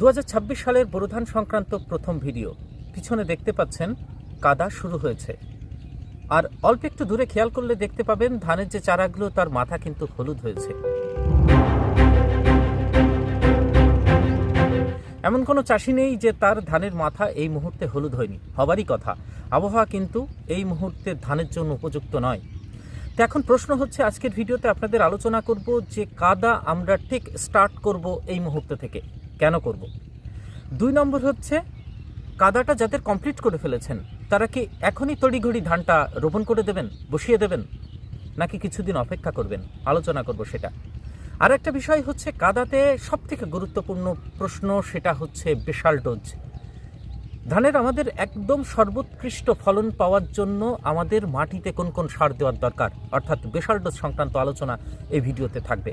দু হাজার ছাব্বিশ সালের বোরোধান সংক্রান্ত প্রথম ভিডিও। পিছনে দেখতে পাচ্ছেন, কাদা শুরু হয়েছে। আর অল্প একটু দূরে খেয়াল করলে দেখতে পাবেন, ধানের যে চারাগুলো, তার মাথা কিন্তু হলুদ হয়েছে। এমন কোনো চাষি নেই যে তার ধানের মাথা এই মুহূর্তে হলুদ হয়নি। হবারই কথা, আবহাওয়া কিন্তু এই মুহূর্তে ধানের জন্য উপযুক্ত নয়। তো এখন প্রশ্ন হচ্ছে, আজকের ভিডিওতে আপনাদের আলোচনা করব যে কাদা আমরা ঠিক স্টার্ট করব এই মুহূর্ত থেকে। কেন করব? দুই নম্বর হচ্ছে, কাদাটা যাদের কমপ্লিট করে ফেলেছেন, তারা কি এখনই তড়িঘড়ি ধানটা রোপণ করে দেবেন, বসিয়ে দেবেন, নাকি কিছুদিন অপেক্ষা করবেন? আলোচনা করব সেটা। আর একটা বিষয় হচ্ছে, কাদাতে সব থেকে গুরুত্বপূর্ণ প্রশ্ন সেটা হচ্ছে, বিশাল ডোজ। ধানের আমাদের একদম সর্বোৎকৃষ্ট ফলন পাওয়ার জন্য আমাদের মাটিতে কোন কোন সার দেওয়ার দরকার? অর্থাৎ বিশাল ডোজ সংক্রান্ত আলোচনা এই ভিডিওতে থাকবে।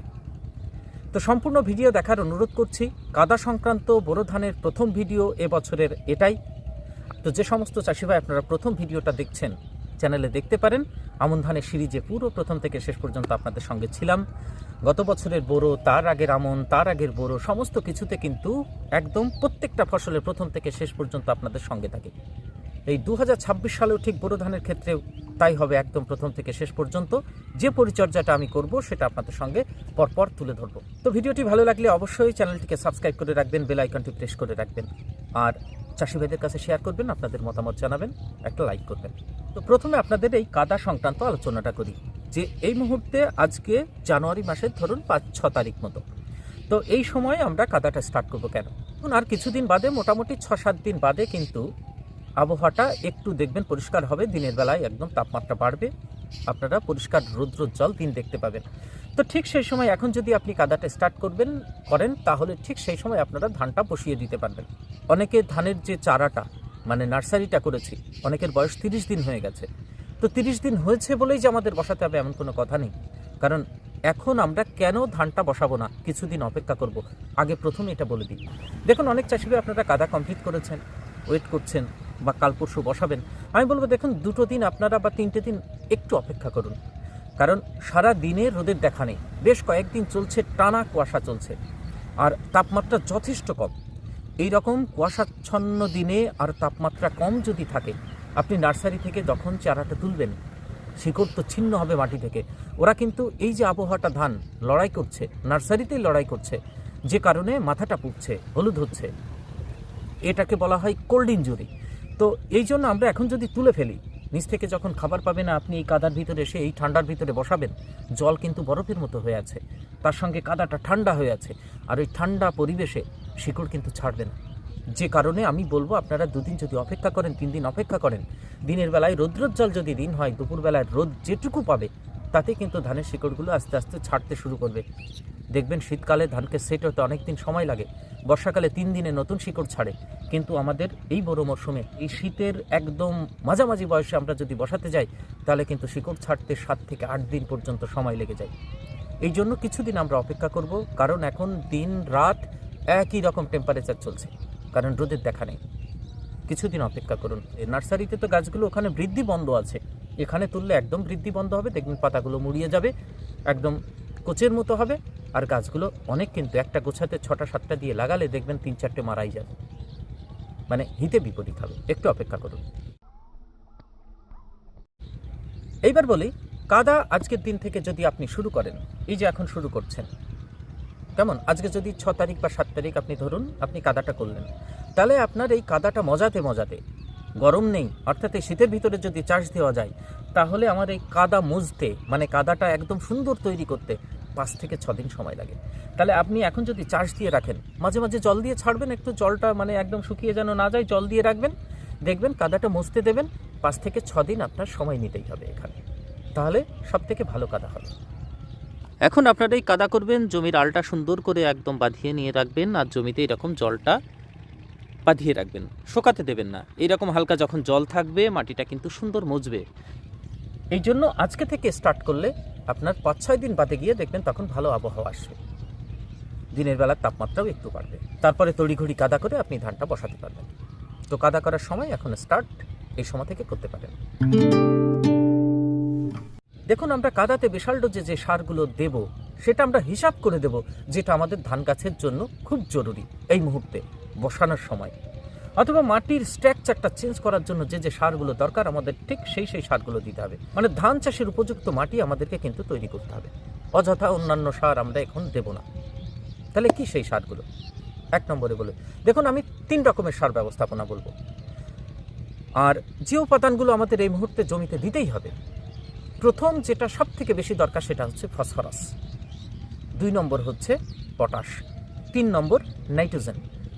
তো সম্পূর্ণ ভিডিও দেখার অনুরোধ করছি, কাদা সংক্রান্ত বোরো ধানের প্রথম ভিডিও এবছরের এটাই। তো যে সমস্ত চাষি ভাই আপনারা প্রথম ভিডিওটা দেখছেন, চ্যানেলে দেখতে পারেন। আমন ধানের সিরিজে পুরো প্রথম থেকে শেষ পর্যন্ত আপনাদের সঙ্গে ছিলাম। গত বছরের বোরো, তার আগের আমন, তার আগের বোরো, সমস্ত কিছুতে কিন্তু একদম প্রত্যেকটা ফসলের প্রথম থেকে শেষ পর্যন্ত আপনাদের সঙ্গে থাকে। এই দু হাজার ছাব্বিশ সালেও ঠিক বোরো ধানের ক্ষেত্রেও তাই হবে একদম প্রথম থেকে শেষ পর্যন্ত। যে পরিচর্যাটা আমি করব সেটা আপনাদের সঙ্গে পরপর তুলে ধরবো। তো ভিডিওটি ভালো লাগলে অবশ্যই চ্যানেলটিকে সাবস্ক্রাইব করে রাখবেন, বেল আইকনটি প্রেস করে রাখবেন। আর চাষি ভাইদের কাছে শেয়ার করবেন, আপনাদের মতামত জানাবেন, একটা লাইক করবেন। তো প্রথমে আপনাদের এই কাদা সংক্রান্ত আলোচনাটা করি। যে এই মুহূর্তে আজকে জানুয়ারি মাসের ধরুন পাঁচ, ছ তারিখ মতো। তো এই সময় আমরা কাদাটা স্টার্ট করব কেন? আর কিছুদিন বাদে, মোটামুটি ছ, সাত দিন বাদে কিন্তু আবহাওয়াটা একটু দেখবেন পরিষ্কার হবে। দিনের বেলায় একদম তাপমাত্রা বাড়বে। আপনারা পরিষ্কার রৌদ্রোজ্জ্বল দিন দেখতে পাবেন। তো ঠিক সেই সময় এখন যদি আপনি কাদাটা স্টার্ট করবেন, করেন, তাহলে ঠিক সেই সময় আপনারা ধানটা বসিয়ে দিতে পারবেন। অনেকে ধানের যে চারাটা মানে নার্সারিটা করেছি, অনেকের বয়স তিরিশ দিন হয়ে গেছে। তো তিরিশ দিন হয়েছে বলেই যে আমাদের বসাতে হবে এমন কোনো কথা নেই। কারণ এখন আমরা কেন ধানটা বসাবো না? কিছুদিন অপেক্ষা করব। আগে প্রথমে এটা বলে দিই। দেখুন, অনেক চাষিরা আপনারা কাদা কমপ্লিট করেছেন ওয়েট করছেন বা কাল পরশু বসাবেন। আমি বলব, দেখুন, দুটো দিন আপনারা বা তিনটে দিন একটু অপেক্ষা করুন। কারণ সারা দিনে রোদের দেখা নেই। বেশ কয়েকদিন চলছে, টানা কুয়াশা চলছে। আর তাপমাত্রা যথেষ্ট কম। এই রকম কুয়াশাচ্ছন্ন দিনে আর তাপমাত্রা কম যদি থাকে আপনি নার্সারি থেকে যখন চারাটা তুলবেন, শিকড় তো ছিন্ন হবে মাটি থেকে। ওরা কিন্তু এই যে আবহাওয়াটা ধান লড়াই করছে, নার্সারিতেই লড়াই করছে, যে কারণে মাথাটা পুড়ছে, হলুদ হচ্ছে। এটাকে বলা হয় কোল্ড ইঞ্জুরি তো এই জন্য আমরা এখন যদি তুলে ফেলি, নিচ থেকে যখন খাবার পাবে না আপনি এই কাদার ভিতরে এসে এই ঠান্ডার ভিতরে বসাবেন, জল কিন্তু বরফের মতো হয়ে আছে। তার সঙ্গে কাদাটা ঠান্ডা হয়ে আছে। আর ওই ঠান্ডা পরিবেশে শিকড় কিন্তু ছাড়বে না। যে কারণে আমি বলব আপনারা দুদিন যদি অপেক্ষা করেন, তিন দিন অপেক্ষা করেন, দিনের বেলায় রৌদ্রোজ্জ্বল যদি দিন হয়, দুপুরবেলায় রোদ যেটুকু পাবে, তাতে কিন্তু ধানের শিকড়গুলো আস্তে আস্তে ছাড়তে শুরু করবে। দেখবেন শীতকালে ধানকে সেট হতে অনেক দিন সময় লাগে, বর্ষাকালে তিন দিনে নতুন শিকড় ছাড়ে। কিন্তু আমাদের এই বড় মরশুমে এই শীতের একদম মাঝামাঝি বয়সে আমরা যদি বসাতে যাই, তাহলে কিন্তু শিকড় ছাড়তে সাত থেকে আট দিন পর্যন্ত সময় লেগে যায়। এই জন্য কিছুদিন আমরা অপেক্ষা করব, কারণ এখন দিন, রাত একই রকম টেম্পারেচার চলছে। কারণ রোদের দেখা নেই। কিছুদিন অপেক্ষা করুন। এই নার্সারিতে তো গাছগুলো ওখানে বৃদ্ধি বন্ধ আছে। এখানে তুললে একদম বৃদ্ধি বন্ধ হবে, দেখবেন পাতাগুলো মুড়িয়ে যাবে, একদম কোচের মতো হবে, আর গাছগুলো অনেক কিন্তু একটা গোছাতে ছটা সাতটা দিয়ে লাগালে দেখবেন তিন চারটে মারাই যাবে। মানে হিতে বিপরীত হবে। একটু অপেক্ষা করুন। এইবার বলি, কাদা আজকের দিন থেকে যদি আপনি শুরু করেন, এই যে এখন শুরু করছেন কেমন? আজকে যদি ছ তারিখ বা সাত তারিখ আপনি ধরুন, আপনি কাদাটা করলেন। তাহলে আপনার এই কাদাটা মজাতে মজাতে, গরম নেই, অর্থাৎ এই শীতের ভিতরে যদি চাষ দেওয়া যায়, তাহলে আমার এই কাদা মুজতে মানে কাদাটা একদম সুন্দর তৈরি করতে পাঁচ থেকে ছ দিন সময় লাগে। তাহলে আপনি এখন যদি চাষ দিয়ে রাখেন, মাঝে মাঝে জল দিয়ে ছাড়বেন, একটু জলটা মানে একদম শুকিয়ে যেন না যায়, জল দিয়ে রাখবেন, দেখবেন কাদাটা মুছতে দেবেন, পাঁচ থেকে ছ দিন আপনার সময় নিতেই হবে এখানে। তাহলে সব থেকে ভালো কাদা হবে। এখন আপনারা এই কাদা করবেন, জমির আলটা সুন্দর করে একদম বাঁধিয়ে নিয়ে রাখবেন, আর জমিতে এরকম জলটা বাঁধিয়ে রাখবেন। শোকাতে দেবেন না। এইরকম হালকা যখন জল থাকবে, মাটিটা কিন্তু সুন্দর মজবে। এই জন্য আজকে থেকে স্টার্ট করলে আপনার পাঁচ ছয় দিন বাদে গিয়ে দেখবেন তখন ভালো আবহাওয়া আসবে। দিনের বেলার তাপমাত্রাও একটু বাড়বে। তারপরে তড়িঘড়ি কাদা করে আপনি ধানটা বসাতে পারবেন। তো কাদা করার সময় এখন স্টার্ট এই সময় থেকে করতে পারেন। দেখুন, আমরা কাদাতে বিশাল ডোজে যে সারগুলো দেব, সেটা আমরা হিসাব করে দেব, যেটা আমাদের ধান গাছের জন্য খুব জরুরি এই মুহূর্তে, বসানোর সময়। অথবা মাটির স্ট্রাকচারটা চেঞ্জ করার জন্য যে যে সারগুলো দরকার, আমাদের ঠিক সেই সেই সারগুলো দিতে হবে। মানে ধান চাষের উপযুক্ত মাটি আমাদেরকে কিন্তু তৈরি করতে হবে। অযথা অন্যান্য সার আমরা এখন দেব না। তাহলে কি সেই সারগুলো? এক নম্বরে বলে, দেখুন, আমি তিন রকমের সার ব্যবস্থাপনা বলব। আর যে উপাদানগুলো আমাদের এই মুহূর্তে জমিতে দিতেই হবে প্রথম যেটা সব থেকে বেশি দরকার সেটা হচ্ছে ফসফরাস। দুই নম্বর হচ্ছে পটাশ, তিন নম্বর নাইট্রোজেন,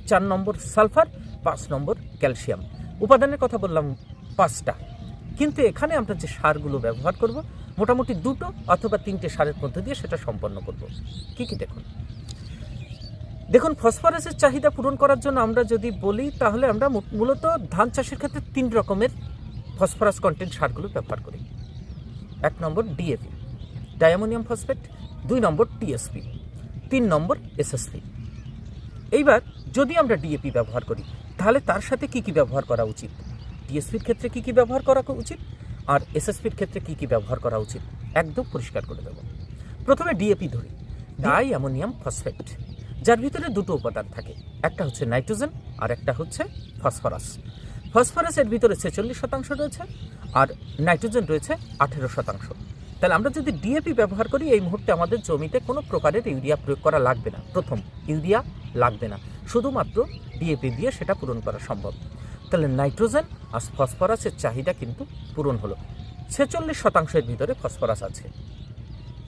চার নম্বর সালফার, পাঁচ নম্বর ক্যালসিয়াম। উপাদানের কথা বললাম পাঁচটা। কিন্তু এখানে আমরা যে সারগুলো ব্যবহার করব, মোটামুটি দুটো অথবা তিনটে সারের মধ্যে দিয়ে সেটা সম্পন্ন করব। কি কি দেখুন? দেখুন, ফসফরাসের চাহিদা পূরণ করার জন্য আমরা যদি বলি, তাহলে আমরা মূলত ধান চাষের ক্ষেত্রে তিন রকমের ফসফরাস কন্টেন্ট সারগুলো ব্যবহার করি। এক নম্বর ডিএপি ডায়ামোনিয়াম ফসফেট দুই নম্বর টিএসপি তিন নম্বর এসএসপি এইবার যদি আমরা ডিএপি ব্যবহার করি, তাহলে তার সাথে কি কি ব্যবহার করা উচিত? টিএসপির ক্ষেত্রে কি কি ব্যবহার করা উচিত? আর এসএসপির ক্ষেত্রে কি কি ব্যবহার করা উচিত? একদম পরিষ্কার করে দেব। প্রথমে ডিএপি ধরি ডাই অ্যামোনিয়াম ফসফেট যার ভিতরে দুটো উপাদান থাকে, একটা হচ্ছে নাইট্রোজেন আর একটা হচ্ছে ফসফরাস ফসফরাসের ভিতরে ছেচল্লিশ শতাংশ রয়েছে আর নাইট্রোজেন রয়েছে আঠেরো শতাংশ। তাহলে আমরা যদি ডিএপি ব্যবহার করি, এই মুহূর্তে আমাদের জমিতে কোনো প্রকারের ইউরিয়া প্রয়োগ করা লাগবে না। প্রথম, ইউরিয়া লাগবে না। শুধুমাত্র ডিএপি দিয়ে সেটা পূরণ করা সম্ভব। তাহলে নাইট্রোজেন আর ফসফরাসের চাহিদা কিন্তু পূরণ হলো। ছেচল্লিশ শতাংশের ভিতরে ফসফরাস আছে।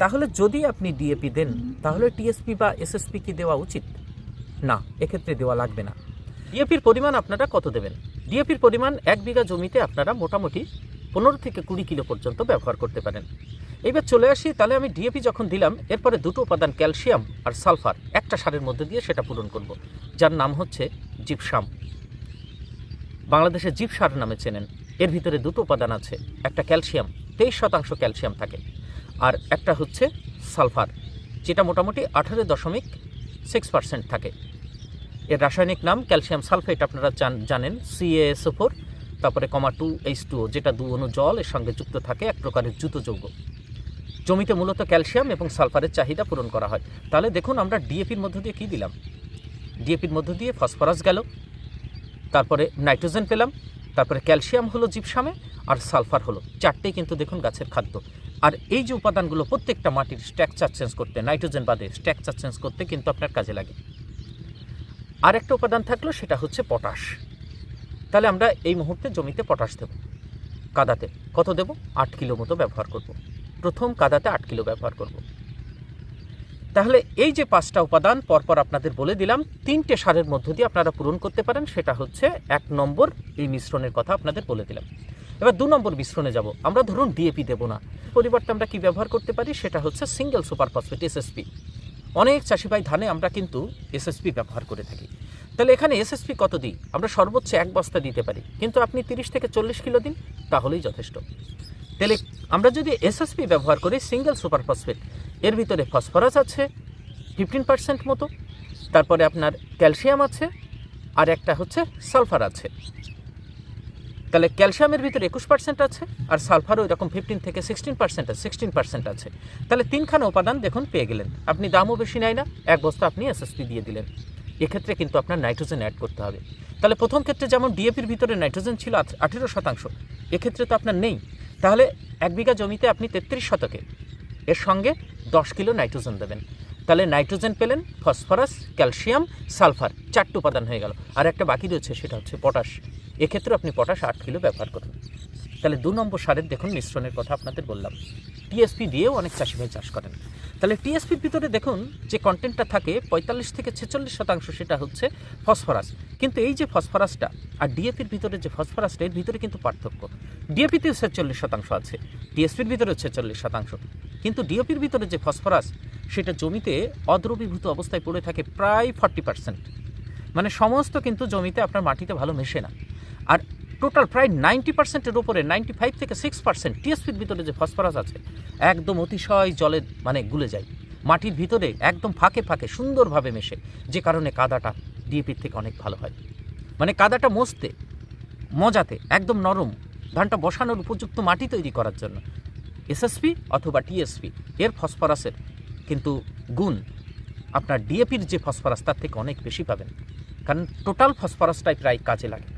তাহলে যদি আপনি ডিএপি দেন, তাহলে টিএসপি বা এসএসপি কি দেওয়া উচিত? না, এক্ষেত্রে দেওয়া লাগবে না। ডিএপির পরিমাণ আপনারা কত দেবেন? ডিএপির পরিমাণ এক বিঘা জমিতে আপনারা মোটামুটি পনেরো থেকে কুড়ি কিলো পর্যন্ত ব্যবহার করতে পারেন। এইবার চলে আসি, তাহলে আমি ডিএপি যখন দিলাম, এরপরে দুটো উপাদান ক্যালসিয়াম আর সালফার একটা সারের মধ্যে দিয়ে সেটা পূরণ করব, যার নাম হচ্ছে জিপসাম। বাংলাদেশে জিপ সার নামে চেনেন। এর ভিতরে দুটো উপাদান আছে, একটা ক্যালসিয়াম, তেইশ শতাংশ ক্যালসিয়াম থাকে, আর একটা হচ্ছে সালফার, যেটা মোটামুটি আঠারো দশমিক সিক্স পার্সেন্ট থাকে। এর রাসায়নিক নাম ক্যালসিয়াম সালফেট আপনারা জান- জানেন সিএএসও ফোর তারপরে কমা টু এইচ টু যেটা দু অণু জল এর সঙ্গে যুক্ত থাকে, এক প্রকারের জুতো যৌগ জমিতে মূলত ক্যালসিয়াম এবং সালফারের চাহিদা পূরণ করা হয়। তাহলে দেখুন আমরা ডিএপির মধ্য দিয়ে কী দিলাম? ডিএপির মধ্য দিয়ে ফসফরাস গেল, তারপরে নাইট্রোজেন পেলাম, তারপরে ক্যালসিয়াম হলো জিপসামে আর সালফার হলো। চারটেই কিন্তু দেখুন গাছের খাদ্য। আর এই যে উপাদানগুলো প্রত্যেকটা মাটির স্ট্রাকচার চেঞ্জ করতে, নাইট্রোজেন বাদে স্ট্রাকচার চেঞ্জ করতে কিন্তু আপনার কাজে লাগে। আর একটা উপাদান থাকল, সেটা হচ্ছে পটাশ। তাহলে আমরা এই মুহূর্তে জমিতে পটাশ দেব। কাদাতে কত দেব? আট কিলো মতো ব্যবহার করব। প্রথম কাদাতে আট কিলো ব্যবহার করব। তাহলে এই যে পাঁচটা উপাদান, পরপর আপনাদের বলে দিলাম, তিনটে সারের মধ্য দিয়ে আপনারা পূরণ করতে পারেন, সেটা হচ্ছে এক নম্বর এই মিশ্রণের কথা আপনাদের বলে দিলাম। এবার দু নম্বর মিশ্রণে যাব। আমরা ধরুন ডিএপি দেবো না। পরিবর্তে আমরা কি ব্যবহার করতে পারি? সেটা হচ্ছে সিঙ্গেল সুপার ফসফেট এসএসপি অনেক চাষি ভাই ধানে আমরা কিন্তু এসএসপি ব্যবহার করে থাকি। তাহলে এখানে এসএসপি কত দিই আমরা সর্বোচ্চ এক বস্তা দিতে পারি। কিন্তু আপনি তিরিশ থেকে চল্লিশ কিলো দিন, তাহলেই যথেষ্ট। তাহলে আমরা যদি এসএসপি ব্যবহার করি সিঙ্গেল সুপার ফসফেট এর ভিতরে ফসফরাস আছে ফিফটিন পার্সেন্ট মতো, তারপরে আপনার ক্যালসিয়াম আছে, আর একটা হচ্ছে সালফার আছে। তাহলে ক্যালসিয়ামের ভিতরে একুশ পার্সেন্ট আছে আর সালফারও এরকম ফিফটিন থেকে সিক্সটিন পার্সেন্ট আছে সিক্সটিন পার্সেন্ট আছে। তাহলে তিনখানা উপাদান দেখুন পেয়ে গেলেন। আপনি দামও বেশি নেয় না, এক বস্তা আপনি এসএসপি দিয়ে দিলেন। এক্ষেত্রে কিন্তু আপনার নাইট্রোজেন অ্যাড করতে হবে। তাহলে প্রথম ক্ষেত্রে যেমন ডিএপির ভিতরে নাইট্রোজেন ছিল আঠেরো শতাংশ, এক্ষেত্রে তো আপনার নেই। তাহলে এক বিঘা জমিতে আপনি তেত্রিশ শতকে এর সঙ্গে দশ কিলো নাইট্রোজেন দেবেন। তাহলে নাইট্রোজেন পেলেন, ফসফরাস, ক্যালসিয়াম, সালফার, চারটে উপাদান হয়ে গেল। আর একটা বাকি রয়েছে, সেটা হচ্ছে পটাশ। এক্ষেত্রে আপনি পটাশ আট কিলো ব্যবহার করুন। তাহলে দু নম্বর সারের দেখুন মিশ্রণের কথা আপনাদের বললাম। টিএসপি দিয়েও অনেক চাষি ভাই চাষ করেন। তাহলে টিএসপির ভিতরে দেখুন যে কন্টেন্টটা থাকে পঁয়তাল্লিশ থেকে ছেচল্লিশ শতাংশ সেটা হচ্ছে ফসফরাস কিন্তু এই যে ফসফরাসটা আর ডিএপির ভিতরে যে ফসফরাসটা এর ভিতরে কিন্তু পার্থক্য। ডিএপিতেও ছেচল্লিশ শতাংশ আছে টিএসপির ভিতরেও ছেচল্লিশ শতাংশ। কিন্তু ডিএপির ভিতরে যে ফসফরাস সেটা জমিতে অদ্রবীভূত অবস্থায় পড়ে থাকে প্রায় ফর্টি পার্সেন্ট মানে সমস্ত কিন্তু জমিতে আপনার মাটিতে ভালো মেশে না। আর টোটাল প্রায় নাইনটি পার্সেন্টের উপরে, নাইনটি ফাইভ থেকে সিক্স পার্সেন্ট টিএসপির ভিতরে যে ফসফরাস আছে, একদম অতিশয় জলে মানে গুলে যায়। মাটির ভিতরে একদম ফাঁকে ফাঁকে, সুন্দরভাবে মেশে, যে কারণে কাদাটা ডিএপির থেকে অনেক ভালো হয়। মানে কাদাটা মসতে, মজাতে, একদম নরম, ধানটা বসানোর উপযুক্ত মাটি তৈরি করার জন্য। এসএসপি অথবা টিএসপি, এর ফসফরাসের কিন্তু গুণ আপনার ডিএপির যে ফসফরাস, তার থেকে অনেক বেশি পাবেন। কারণ টোটাল ফসফরাসটাই প্রায় কাজে লাগে।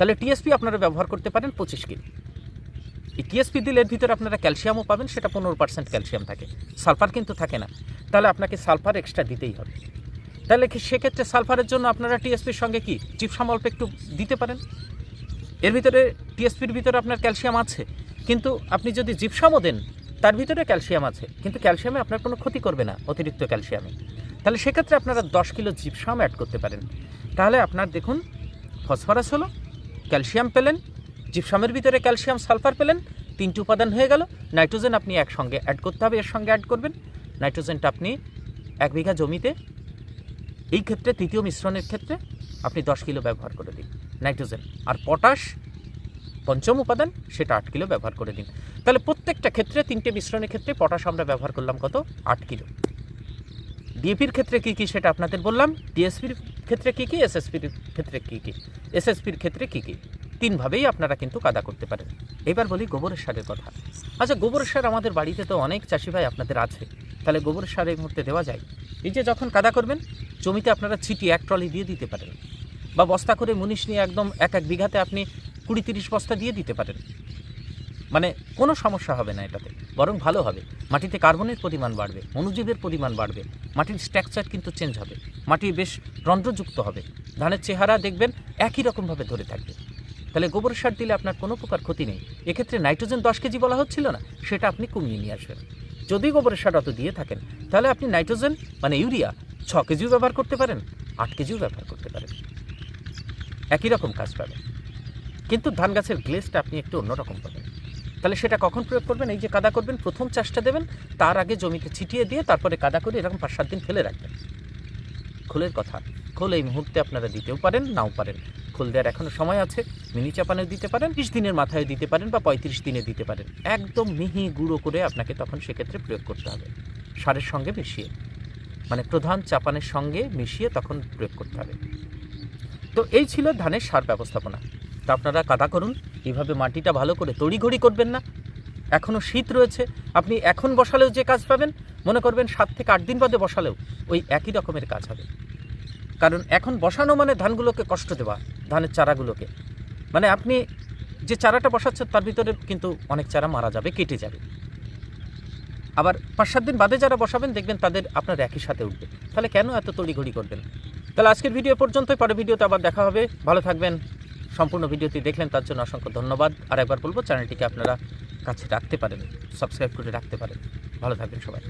তাহলে টিএসপি আপনারা ব্যবহার করতে পারেন পঁচিশ কিলো এই টিএসপি দিলে এর ভিতরে আপনারা ক্যালসিয়ামও পাবেন, সেটা পনেরো পার্সেন্ট ক্যালসিয়াম থাকে। সালফার কিন্তু থাকে না। তাহলে আপনাকে সালফার এক্সট্রা দিতেই হবে। তাহলে কি সেক্ষেত্রে সালফারের জন্য আপনারা টিএসপির সঙ্গে কি জিপসাম অল্প একটু দিতে পারেন? এর ভিতরে টিএসপির ভিতরে আপনার ক্যালসিয়াম আছে, কিন্তু আপনি যদি জিপসামও দেন, তার ভিতরে ক্যালসিয়াম আছে, কিন্তু ক্যালসিয়ামে আপনার কোনো ক্ষতি করবে না অতিরিক্ত ক্যালসিয়ামে। তাহলে সেক্ষেত্রে আপনারা দশ কিলো জিপসাম অ্যাড করতে পারেন। তাহলে আপনার দেখুন, ফসফরাস হলো ক্যালসিয়াম পেলেন, জিপসামের ভিতরে ক্যালসিয়াম সালফার পেলেন, তিনটি উপাদান হয়ে গেল। নাইট্রোজেন আপনি একসঙ্গে অ্যাড করতে হবে, এর সঙ্গে অ্যাড করবেন। নাইট্রোজেনটা আপনি এক বিঘা জমিতে, এই ক্ষেত্রে, তৃতীয় মিশ্রণের ক্ষেত্রে আপনি দশ কিলো ব্যবহার করে দিন নাইট্রোজেন। আর পটাশ, পঞ্চম উপাদান, সেটা আট কিলো ব্যবহার করে দিন। তাহলে প্রত্যেকটা ক্ষেত্রে, তিনটে মিশ্রণের ক্ষেত্রে পটাশ আমরা ব্যবহার করলাম কত? আট কিলো। ডিএপির ক্ষেত্রে কী কী সেটা আপনাদের বললাম? ডিএসপির ক্ষেত্রে কী কী? এসএসপির ক্ষেত্রে কী কী? এসএসপির ক্ষেত্রে কী কী? তিনভাবেই আপনারা কিন্তু কাদা করতে পারেন। এবার বলি গোবরের সারের কথা। আচ্ছা গোবরের সার আমাদের বাড়িতে তো অনেক চাষি ভাই আপনাদের আছে। তাহলে গোবরের সার এই মুহূর্তে দেওয়া যায়? এই যে যখন কাদা করবেন, জমিতে আপনারা ছিটি, এক ট্রলি দিয়ে দিতে পারেন। বা বস্তা করে মুনিশ নিয়ে একদম এক এক বিঘাতে আপনি কুড়ি তিরিশ বস্তা দিয়ে দিতে পারেন। মানে কোনো সমস্যা হবে না এটাতে। বরং ভালো হবে। মাটিতে কার্বনের পরিমাণ বাড়বে অনুজীবের পরিমাণ বাড়বে, মাটির স্ট্রাকচার কিন্তু চেঞ্জ হবে, মাটি বেশ রন্ধ্রযুক্ত হবে, ধানের চেহারা দেখবেন একই রকমভাবে ধরে থাকবে। তাহলে গোবর সার দিলে আপনার কোনো প্রকার ক্ষতি নেই। এক্ষেত্রে নাইট্রোজেন দশ কেজি বলা হচ্ছিল না, সেটা আপনি কমিয়ে নিয়ে আসবেন। যদি গোবরের সার অত দিয়ে থাকেন, তাহলে আপনি নাইট্রোজেন মানে ইউরিয়া ছ কেজিও ব্যবহার করতে পারেন, আট কেজিও ব্যবহার করতে পারেন। একই রকম কাজ পাবেন। কিন্তু ধান গাছের গ্লেসটা আপনি একটু অন্যরকম পাবেন। তাহলে সেটা কখন প্রয়োগ করবেন? এই যে কাদা করবেন, প্রথম চাষটা দেবেন, তার আগে জমিতে ছিটিয়ে দিয়ে তারপরে কাদা করে এরকম পাঁচ সাত দিন ফেলে রাখবেন। খোলের কথা। খোল এই মুহূর্তে আপনারা দিতেও পারেন, নাও পারেন। খোল দেওয়ার এখনও সময় আছে, মিনি চাপানেও দিতে পারেন বিশ দিনের মাথায় দিতে পারেন বা পঁয়ত্রিশ দিনে দিতে পারেন। একদম মিহি গুঁড়ো করে আপনাকে তখন সেক্ষেত্রে প্রয়োগ করতে হবে। সারের সঙ্গে মিশিয়ে। মানে প্রধান চাপানের সঙ্গে মিশিয়ে তখন প্রয়োগ করতে হবে। তো এই ছিল ধানের সার ব্যবস্থাপনা। তা আপনারা কাদা করুন এইভাবে মাটিটা ভালো করে তড়িঘড়ি করবেন না। এখনও শীত রয়েছে। আপনি এখন বসালেও যে কাজ পাবেন, মনে করবেন সাত থেকে আট দিন বাদে বসালেও ওই একই রকমের কাজ হবে। কারণ এখন বসানো মানে ধানগুলোকে কষ্ট দেওয়া, ধানের চারাগুলোকে। মানে আপনি যে চারাটা বসাচ্ছেন, তার ভিতরে কিন্তু অনেক চারা মারা যাবে, কেটে যাবে। আবার পাঁচ সাত দিন বাদে যারা বসাবেন, দেখবেন তাদের আপনার একই সাথে উঠবে। তাহলে কেন এত তড়িঘড়ি করবেন? তাহলে আজকের ভিডিও পর্যন্তই। পরে ভিডিওতে আবার দেখা হবে। ভালো থাকবেন। সম্পূর্ণ ভিডিওটি দেখলেন, তার জন্য অসংখ্য ধন্যবাদ। আর একবার বলব, চ্যানেলটিকে আপনারা কাছে রাখতে পারেন, সাবস্ক্রাইব করে রাখতে পারেন। ভালো থাকবেন সবাই।